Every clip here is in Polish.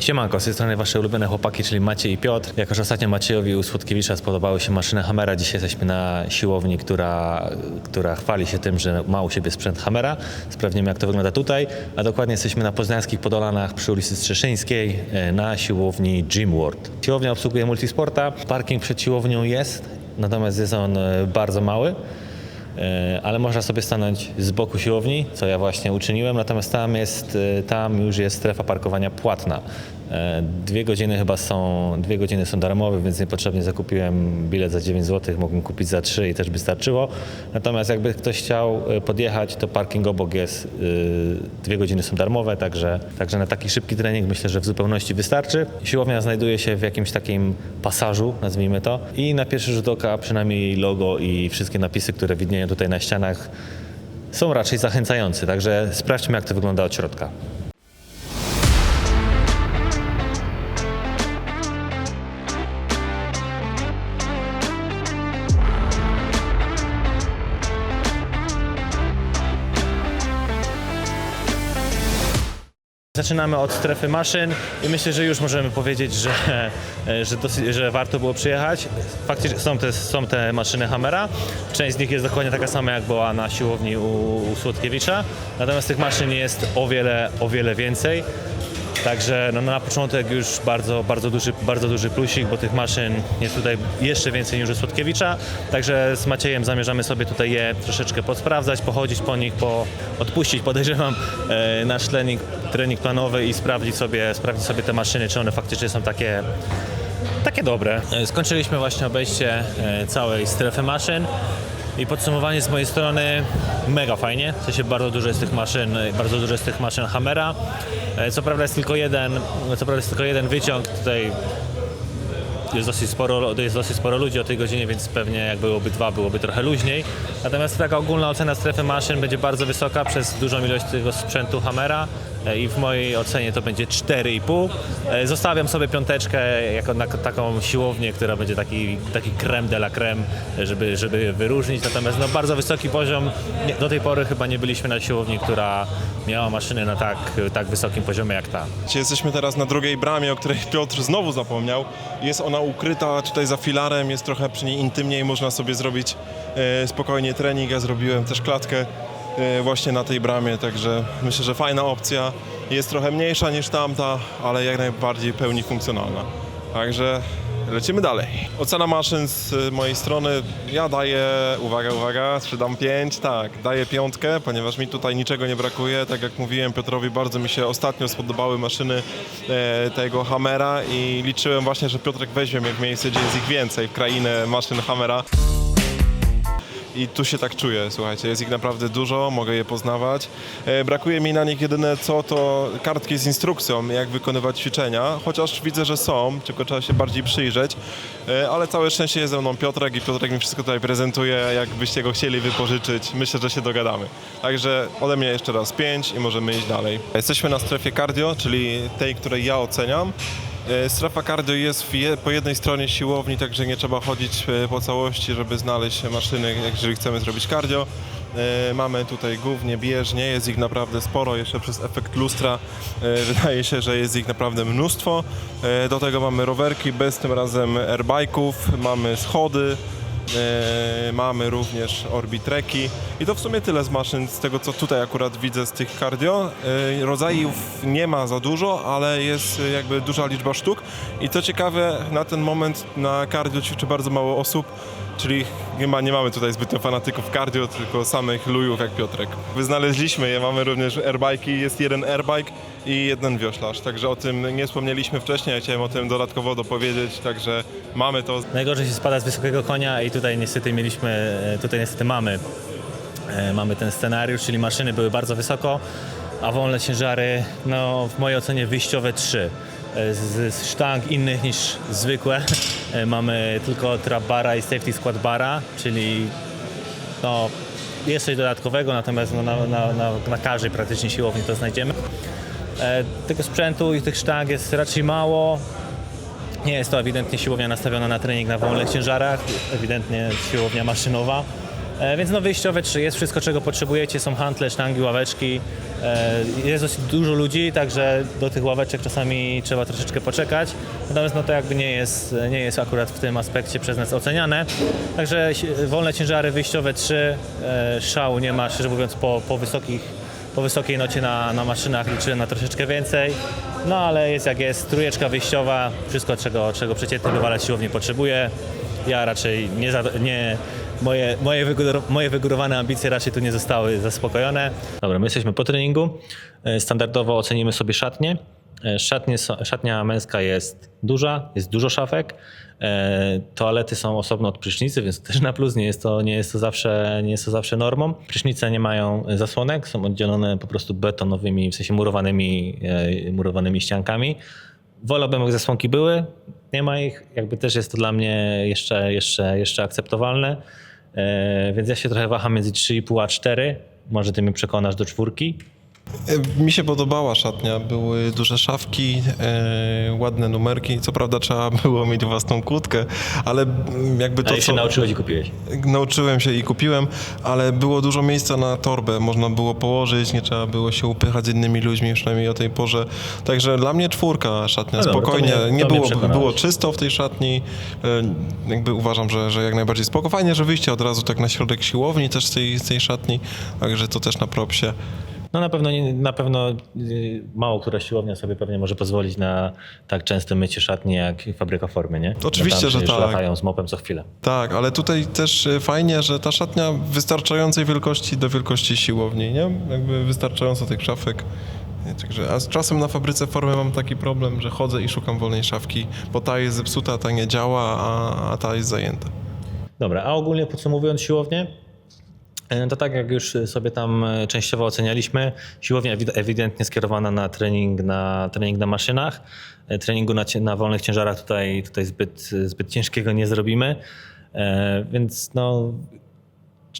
Siemanko, z tej strony wasze ulubione chłopaki, czyli Maciej i Piotr. Jako, że ostatnio Maciejowi u Słodkiewicza spodobały się maszyny Hammera, dzisiaj jesteśmy na siłowni, która, która chwali się tym, że ma u siebie sprzęt Hammera. Sprawdzimy, jak to wygląda tutaj. A dokładnie jesteśmy na poznańskich Podolanach przy ulicy Strzeszyńskiej e, na siłowni Gym World. Siłownia obsługuje multisporta, parking przed siłownią jest, natomiast jest on e, bardzo mały. E, ale można sobie stanąć z boku siłowni, co ja właśnie uczyniłem, natomiast tam jest, e, tam już jest strefa parkowania płatna. E, Dwie godziny chyba są, dwie godziny są darmowe, więc niepotrzebnie zakupiłem bilet za 9 zł, mógłbym kupić za 3 i też by starczyło. Natomiast jakby ktoś chciał e, podjechać, to parking obok jest, e, dwie godziny są darmowe, także, także na taki szybki trening myślę, że w zupełności wystarczy. Siłownia znajduje się w jakimś takim pasażu, nazwijmy to, i na pierwszy rzut oka przynajmniej logo i wszystkie napisy, które widnieją tutaj na ścianach są raczej zachęcające, także sprawdźmy jak to wygląda od środka. Zaczynamy od strefy maszyn i myślę, że już możemy powiedzieć, że, że, dosyć, że warto było przyjechać. Faktycznie są te, są te maszyny Hammera. Część z nich jest dokładnie taka sama, jak była na siłowni u, u Słodkiewicza. Natomiast tych maszyn jest o wiele, o wiele więcej. Także no, na początek już bardzo, bardzo, duży, bardzo duży plusik, bo tych maszyn jest tutaj jeszcze więcej niż u Słodkiewicza. Także z Maciejem zamierzamy sobie tutaj je troszeczkę podsprawdzać, pochodzić po nich, po, odpuścić podejrzewam e, nasz trening, trening planowy i sprawdzić sobie, sprawdzić sobie te maszyny, czy one faktycznie są takie, takie dobre. E, Skończyliśmy właśnie obejście e, całej strefy maszyn. I podsumowanie z mojej strony mega fajnie. W sensie bardzo dużo jest tych maszyn, bardzo dużo jest tych maszyn Hammera. E, Co prawda jest tylko jeden, co prawda jest tylko jeden wyciąg tutaj jest dosyć sporo, jest dosyć sporo ludzi o tej godzinie, więc pewnie jak byłoby dwa, byłoby trochę luźniej. Natomiast taka ogólna ocena strefy maszyn będzie bardzo wysoka przez dużą ilość tego sprzętu Hammera e, i w mojej ocenie to będzie 4,5. E, Zostawiam sobie piąteczkę jako na taką siłownię, która będzie taki, taki creme de la creme, żeby, żeby wyróżnić. Natomiast no, bardzo wysoki poziom. Do tej pory chyba nie byliśmy na siłowni, która miała maszyny na tak, tak wysokim poziomie jak ta. Jesteśmy teraz na drugiej bramie, o której Piotr znowu zapomniał. Jest ona ukryta tutaj za filarem, jest trochę przy niej intymniej, można sobie zrobić e, spokojnie trening. Ja zrobiłem też klatkę e, właśnie na tej bramie, także myślę, że fajna opcja. Jest trochę mniejsza niż tamta, ale jak najbardziej pełni funkcjonalna. Także lecimy dalej. Ocena maszyn z e, mojej strony, ja daję, uwaga, uwaga, czy dam 5? Tak, daję piątkę, ponieważ mi tutaj niczego nie brakuje. Tak jak mówiłem Piotrowi, bardzo mi się ostatnio spodobały maszyny e, tego Hammera i liczyłem właśnie, że Piotrek weźmie mnie w miejsce, gdzie jest ich więcej, w krainę maszyn Hammera. I tu się tak czuję, słuchajcie, jest ich naprawdę dużo, mogę je poznawać. E, brakuje mi na nich jedyne co, to kartki z instrukcją, jak wykonywać ćwiczenia, chociaż widzę, że są, tylko trzeba się bardziej przyjrzeć. E, ale całe szczęście jest ze mną Piotrek i Piotrek mi wszystko tutaj prezentuje, jakbyście go chcieli wypożyczyć, myślę, że się dogadamy. Także ode mnie jeszcze raz 5 i możemy iść dalej. Jesteśmy na strefie cardio, czyli tej, której ja oceniam. E, Strefa cardio jest je, po jednej stronie siłowni, także nie trzeba chodzić e, po całości, żeby znaleźć maszyny, jeżeli chcemy zrobić cardio. E, Mamy tutaj głównie bieżnie, jest ich naprawdę sporo, jeszcze przez efekt lustra wydaje się, że jest ich naprawdę mnóstwo. Do tego mamy rowerki bez tym razem airbike'ów, mamy schody, mamy również orbitreki i to w sumie tyle z maszyn, z tego co tutaj akurat widzę z tych cardio. E, rodzajów nie ma za dużo, ale jest e, jakby duża liczba sztuk i co ciekawe na ten moment na cardio ćwiczy bardzo mało osób, czyli ma, nie mamy tutaj zbytnio fanatyków cardio, tylko samych lujów jak Piotrek. Wyznaleźliśmy je, mamy również airbike'i, jest jeden airbike i jeden wioślarz, także o tym nie wspomnieliśmy wcześniej, ja chciałem o tym dodatkowo dopowiedzieć, także mamy to. Najgorzej się spada z wysokiego konia i tutaj niestety mieliśmy, e, tutaj niestety mamy, e, mamy ten scenariusz, czyli maszyny były bardzo wysoko, a wolne ciężary, no w mojej ocenie wyjściowe 3. E, Z, z sztang innych niż zwykłe mamy tylko trap bara i safety squat bara, czyli no, jest coś dodatkowego, natomiast no, na, na, na, na każdej praktycznie siłowni to znajdziemy. E, tego sprzętu i tych sztang jest raczej mało. Nie jest to ewidentnie siłownia nastawiona na trening na wolnych ciężarach, ewidentnie siłownia maszynowa. E, Więc no wyjściowe trzy, jest wszystko czego potrzebujecie, są hantle, sztangi, ławeczki, E, jest dosyć dużo ludzi, także do tych ławeczek czasami trzeba troszeczkę poczekać, natomiast no to jakby nie jest, nie jest akurat w tym aspekcie przez nas oceniane, także wolne ciężary wyjściowe 3, szału nie ma, szczerze mówiąc po, po wysokich po wysokiej nocie na, na maszynach liczyłem na troszeczkę więcej, no ale jest jak jest, trójeczka wyjściowa, wszystko czego, czego przeciętny bywalec siłowni potrzebuje. Ja raczej nie, nie moje, moje, wygór, moje wygórowane ambicje raczej tu nie zostały zaspokojone. Dobra, my jesteśmy po treningu, E, standardowo ocenimy sobie szatnie. E, Szatnie, szatnia męska jest duża, jest dużo szafek. E, toalety są osobno od prysznicy, więc też na plus nie jest to, nie jest to, zawsze, nie jest to zawsze normą. Prysznice nie mają zasłonek, są oddzielone po prostu betonowymi, w sensie murowanymi, e, murowanymi ściankami. Wolałbym, jak zasłonki były, nie ma ich, jakby też jest to dla mnie jeszcze, jeszcze, jeszcze akceptowalne. Więc ja się trochę waham między 3,5 a 4. Może ty mnie przekonasz do czwórki. E, Mi się podobała szatnia, były duże szafki, e, ładne numerki. Co prawda trzeba było mieć własną kłódkę, ale jakby to Ale się co... nauczyłeś i kupiłeś. Nauczyłem się i kupiłem, ale było dużo miejsca na torbę, można było położyć, nie trzeba było się upychać z innymi ludźmi, przynajmniej o tej porze. Także dla mnie czwórka szatnia, No dobra, spokojnie. mnie- nie było, było czysto w tej szatni. E, Jakby uważam, że, że jak najbardziej spoko. Fajnie, że wyjście od razu tak na środek siłowni też z tej, z tej szatni, także to też na propsie. No na pewno, nie- na pewno y, mało która siłownia sobie pewnie może pozwolić na tak częste mycie szatni jak fabryka formy, nie? Oczywiście, że przecież tak. latają z mopem co chwilę. Tak, ale tutaj też e, fajnie, że ta szatnia wystarczającej wielkości do wielkości siłowni, nie? Jakby wystarczająco tych szafek. Nie, Także, a z czasem na fabryce formy mam taki problem, że chodzę i szukam wolnej szafki, bo ta jest zepsuta, ta nie działa, a, a ta jest zajęta. Dobra, a ogólnie podsumowując siłownię, to tak jak już sobie tam e, częściowo ocenialiśmy, siłownia ewi- ewidentnie skierowana na trening na, trening na maszynach. E, Treningu na, na wolnych ciężarach tutaj, tutaj zbyt, zbyt ciężkiego nie zrobimy. E, Więc no,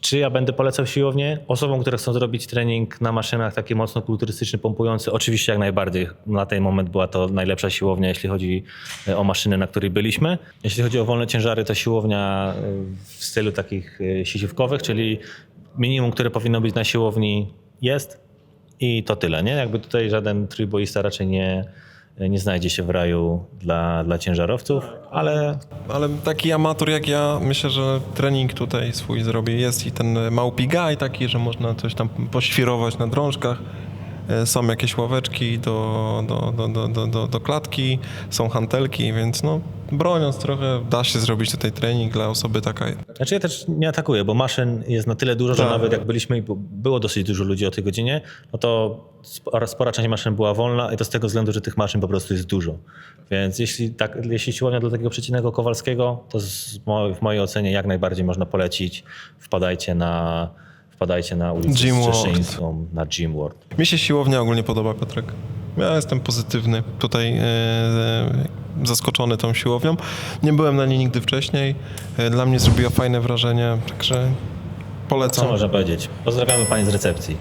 czy ja będę polecał siłownię? Osobom, które chcą zrobić trening na maszynach taki mocno kulturystyczny, pompujący, oczywiście jak najbardziej. Na ten moment była to najlepsza siłownia, jeśli chodzi e, o maszyny, na której byliśmy. Jeśli chodzi o wolne ciężary, to siłownia e, w stylu takich e, sieciówkowych, czyli minimum, które powinno być na siłowni jest i to tyle, nie? Jakby tutaj żaden trójboista raczej nie, nie znajdzie się w raju dla, dla ciężarowców, ale Ale taki amator jak ja, myślę, że trening tutaj swój zrobi. Jest i ten małpi guy taki, że można coś tam poświrować na drążkach. E, Są jakieś ławeczki do, do, do, do, do, do, do klatki, są hantelki, więc no broniąc trochę da się zrobić tutaj trening dla osoby taka. Znaczy ja też nie atakuję, bo maszyn jest na tyle dużo, że Tak. nawet jak byliśmy i było dosyć dużo ludzi o tej godzinie, no to spora, spora część maszyn była wolna i to z tego względu, że tych maszyn po prostu jest dużo. Więc jeśli, tak, jeśli siłownia dla takiego przeciętnego Kowalskiego, to z w mojej ocenie jak najbardziej można polecić. Wpadajcie na, wpadajcie na ulicę Gym World. Strzeszyńską, na Gym World. Mi się siłownia ogólnie podoba, Piotrek. Ja jestem pozytywny tutaj, e, e, zaskoczony tą siłownią. Nie byłem na niej nigdy wcześniej. E, dla mnie zrobiła fajne wrażenie, także Co polecam. można powiedzieć? Pozdrawiamy Pani z recepcji.